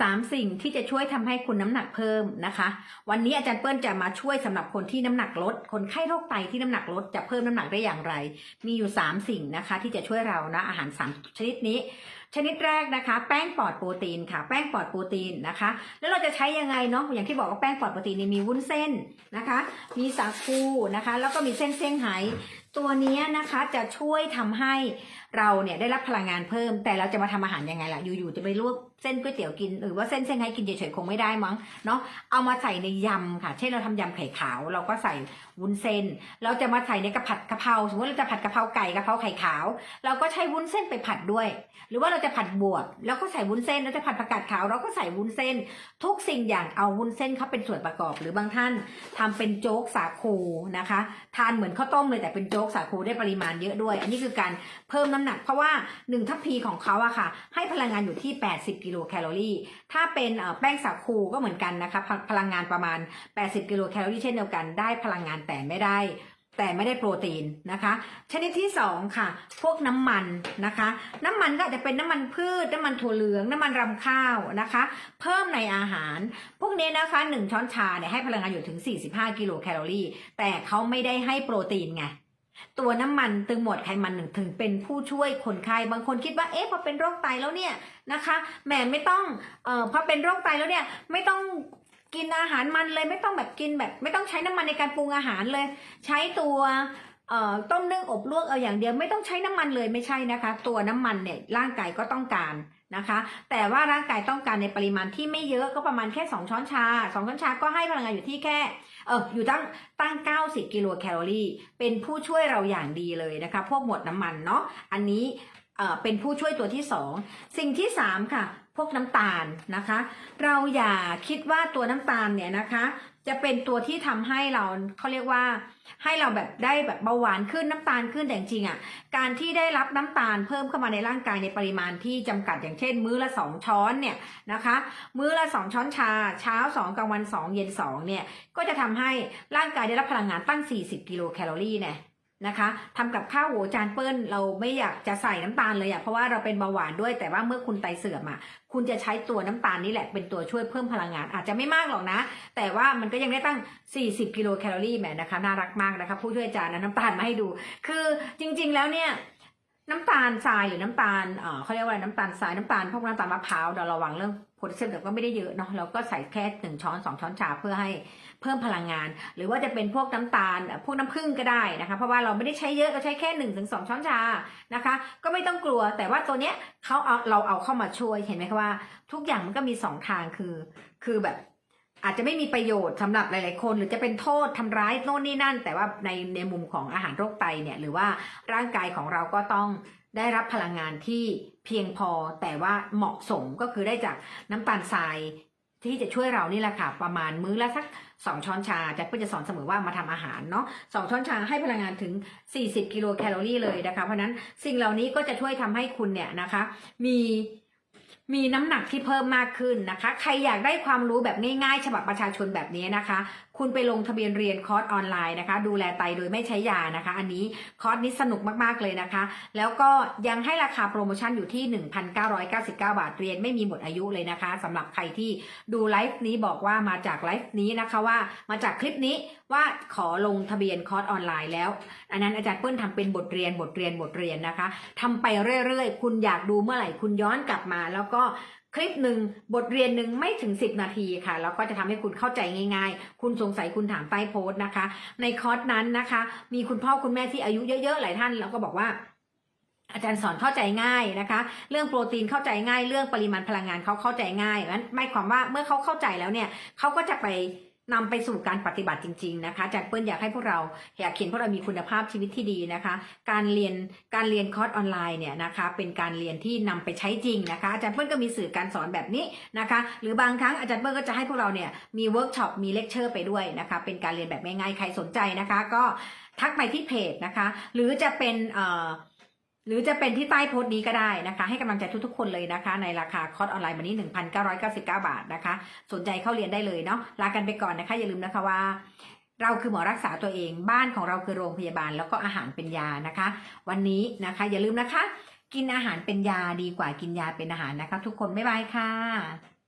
สามสิ่งที่จะช่วยทำให้คุณน้ำหนักเพิ่มนะคะ วันนี้อาจารย์เปิ้ลจะมาช่วยสำหรับคนที่น้ำหนักลด คนไข้โรคไตที่น้ำหนักลดจะเพิ่มน้ำหนักได้อย่างไร มีอยู่ 3 สิ่งนะคะ ที่จะช่วยเรานะอาหาร 3 ชนิดนี้ ชนิดแรกนะคะ แป้งปลอดโปรตีนค่ะ แป้งปลอดโปรตีนนะคะ แล้วเราจะใช้ยังไงเนาะอย่างที่บอกว่าแป้งปลอดโปรตีนนี่มีวุ้นเส้นนะคะ มีสาคูนะคะ แล้วก็มีเส้นเซี่ยงไฮ้ตัวนี้นะคะจะช่วยทำให้เราเนี่ยได้รับพลังงานเพิ่ม แต่เราจะมาทำอาหารยังไงล่ะ อยู่ๆจะไปลวกเส้นก๋วยเตี๋ยวกินหรือว่าเส้นเซี่ยงไฮ้กินเฉยๆคงไม่ได้มั้งเนาะเอามาใส่ในยำค่ะ เช่นเราทำยำไข่ขาว เราก็ใส่วุ้นเส้น เราจะมาใส่ในกระผัดกะเพราสมมติเราจะผัดกะเพราไก่กะเพราไข่ขาว เราก็ใช้วุ้นเส้นไปผัดด้วย หรือว่าเราจะผัดบวบแล้วก็ใส่วุ้นเส้นเราจะผัดผักกาดขาวเราก็ใส่วุ้นเส้น ทุกสิ่งอย่างเอาวุ้นเส้นเขาเป็นส่วนประกอบ หรือบางท่านทำเป็นโจ๊กสาคูนะคะ ทานเหมือนข้าวต้มเลยแต่เป็นโจ๊กสาคูได้ปริมาณเยอะด้วย อันนี้คือการเพิ่มน้ำหนัก เพราะว่า1ทัพพีของเขาอะค่ะ ให้พลังงานอยู่ที่ 80 กิโลแคลอรี่ ถ้าเป็นแป้งสาคูก็เหมือนกันนะคะพลังงานประมาณ 80 กิโลแคลอรี่เช่นเดียวกันได้พลังงานแต่ไม่ได้ แต่ไม่ได้โปรตีนนะคะ ชนิดที่ 2 ค่ะ พวกน้ำมันนะคะ น้ำมันก็อาจจะเป็นน้ำมันพืช น้ำมันถั่วเหลือง น้ำมันรำข้าวนะคะ เพิ่มในอาหาร พวกนี้นะคะ 1 ช้อนชาเนี่ยให้พลังงานอยู่ถึง 45 กิโลแคลอรี่ แต่เขาไม่ได้ให้โปรตีนไงตัวน้ำมันตึงหมดไขมันหนึ่งถึงเป็นผู้ช่วยคนไข้บางคนคิดว่าเอ๊ะพอเป็นโรคไตแล้วเนี่ยนะคะแหมไม่ต้องเอ่อพอเป็นโรคไตแล้วเนี่ยไม่ต้อง กินอาหารมันเลยไม่ต้องแบบกินแบบ ไม่ต้องใช้น้ำมันในการปรุงอาหารเลย ใช้ตัวต้มนึ่งอบลวกเอาอย่างเดียวไม่ต้องใช้น้ำมันเลยไม่ใช่นะคะ ตัวน้ำมันเนี่ยร่างกายก็ต้องการนะคะ แต่ว่าร่างกายต้องการในปริมาณที่ไม่เยอะก็ประมาณแค่ 2 ช้อนชา 2 ช้อนชาก็ให้พลังงานอยู่ที่แค่เอออยู่ตั้งตั้ง 90 กิโลแคลอรี่ เป็นผู้ช่วยเราอย่างดีเลยนะคะ พวกหมวดน้ำมันเนาะอันนี้เออเป็นผู้ช่วยตัวที่ 2 สิ่งที่ 3 ค่ะ วกน้ำตาลนะคะ เราอย่าคิดว่าตัวน้ำตาลเนี่ยนะคะ จะเป็นตัวที่ทำให้เราเขาเรียกว่า ให้เราแบบได้แบบเบาหวานขึ้นน้ำตาลขึ้นแต่จริงๆอะ การที่ได้รับน้ำตาลเพิ่มเข้ามาในร่างกายในปริมาณที่จำกัดอย่างเช่น มื้อละ2ช้อนเนี่ยนะคะ มื้อละ2ช้อนชา เช้า2กลางวัน2เย็น2เนี่ยก็จะทำให้ร่างกายได้รับพลังงานตั้ง 40 กิโลแคลอรี่เนี่ย นะคะทำกับข้าวโหจานเปิ้ลเราไม่อยากจะใส่น้ำตาลเลยอะเพราะว่าเราเป็นเบาหวานด้วย แต่ว่าเมื่อคุณไตเสื่อมอะคุณจะใช้ตัวน้ำตาลนี่แหละเป็นตัวช่วยเพิ่มพลังงาน อาจจะไม่มากหรอกนะ แต่ว่ามันก็ยังได้ตั้ง 40 กิโลแคลอรี่แหมนะคะน่ารักมากนะคะผู้ช่วยอาจารย์นะน้ำตาลมาให้ดู คือจริง ๆ แล้วเนี่ย น้ำตาลทรายหรือน้ำตาลเออเขาเรียกว่าอะไรน้ำตาลทรายน้ำตาลพวกน้ำตาลมะพร้าวเราระวังเรื่องโพแทสเซียมแต่ก็ไม่ได้เยอะเนาะเราก็ใส่แค่หนึ่งช้อนสองช้อนชาเพื่อให้เพิ่มพลังงาน หรือว่าจะเป็นพวกน้ำตาลพวกน้ำผึ้งก็ได้นะคะ เพราะว่าเราไม่ได้ใช้เยอะเราใช้แค่หนึ่งถึงสองช้อนชานะคะ ก็ไม่ต้องกลัวแต่ว่าตัวเนี้ยเขาเอาเราเอาเข้ามาช่วยเห็นไหมคะว่า ทุกอย่างมันก็มีสองทางคือ คือแบบ อาจจะไม่มีประโยชน์สำหรับหลาย ๆ คน หรือจะเป็นโทษทำร้ายโน่นนี่นั่น แต่ว่าในในมุมของอาหารโรคไตเนี่ยหรือว่าร่างกายของเราก็ต้องได้รับพลังงานที่เพียงพอแต่ว่าเหมาะสมก็คือได้จากน้ำตาลทรายที่จะช่วยเรานี่แหละค่ะประมาณมื้อละสักสองช้อนชาอาจะเพื่อจะสอนเสมอว่ามาทำอาหารเนาะสองช้อนชาให้พลังงานถึง 40 กิโลแคลอรี่เลยนะคะ เพราะฉะนั้นสิ่งเหล่านี้ก็จะช่วยทำให้คุณเนี่ยนะคะ มี มีน้ำหนักที่เพิ่มมากขึ้นนะคะ ใครอยากได้ความรู้แบบง่ายๆ ฉบับประชาชนแบบนี้นะคะ คุณไปลงทะเบียนเรียนคอร์สออนไลน์นะคะ ดูแลไตโดยไม่ใช้ยานะคะ อันนี้คอร์สนี้สนุกมากๆเลยนะคะ แล้วก็ยังให้ราคาโปรโมชั่นอยู่ที่ 1,999 บาทเรียนไม่มีหมดอายุเลยนะคะสำหรับใครที่ดูไลฟ์นี้บอกว่ามาจากไลฟ์นี้นะคะว่ามาจากคลิปนี้ว่าขอลงทะเบียนคอร์สออนไลน์แล้ว อันนั้นอาจารย์เปิ้ลทำเป็นบทเรียนบทเรียนบทเรียนนะคะทำไปเรื่อยๆ คุณอยากดูเมื่อไหร่คุณย้อนกลับมา แล้วก็ คลิปหนึ่งบทเรียนหนึ่งไม่ถึง 10 นาทีค่ะ แล้วก็จะทำให้คุณเข้าใจง่ายๆ คุณสงสัยคุณถามใต้โพสต์นะคะ ในคอร์สนั้นนะคะ มีคุณพ่อคุณแม่ที่อายุเยอะๆ หลายท่านแล้วก็บอกว่าอาจารย์สอนเข้าใจง่ายนะคะ เรื่องโปรตีนเข้าใจง่าย เรื่องปริมาณพลังงานเขาเข้าใจง่ายนั้นหมายความว่าเมื่อเขาเข้าใจแล้วเนี่ยเขาก็จะไป นำไปสู่การปฏิบัติจริง ๆ นะคะอาจารย์เปิ้ลอยากให้พวกเราอยากเห็นพวกเรามีคุณภาพชีวิตที่ดีนะคะ การเรียนการเรียนคอร์สออนไลน์เนี่ยนะคะ เป็นการเรียนที่นำไปใช้จริงนะคะอาจารย์เปิ้ลก็มีสื่อการสอนแบบนี้นะคะ หรือบางครั้งอาจารย์เปิ้ลก็จะให้พวกเราเนี่ยมีเวิร์กช็อปมีเลคเชอร์ไปด้วยนะคะ เป็นการเรียนแบบง่ายๆใครสนใจนะคะ ก็ทักไปที่เพจนะคะ หรือจะเป็นเอ่อ หรือจะเป็นที่ใต้โพสต์นี้ก็ได้นะคะ ให้กำลังใจทุกๆคนเลยนะคะ ในราคาคอร์สออนไลน์วันนี้ 1,999 บาทนะคะ สนใจเข้าเรียนได้เลยเนาะลากันไปก่อนนะคะ อย่าลืมนะคะว่า เราคือหมอรักษาตัวเอง บ้านของเราคือโรงพยาบาลแล้วก็อาหารเป็นยานะคะ วันนี้นะคะ อย่าลืมนะคะ กินอาหารเป็นยาดีกว่ากินยาเป็นอาหารนะคะ ทุกคนบ๊ายบายค่ะ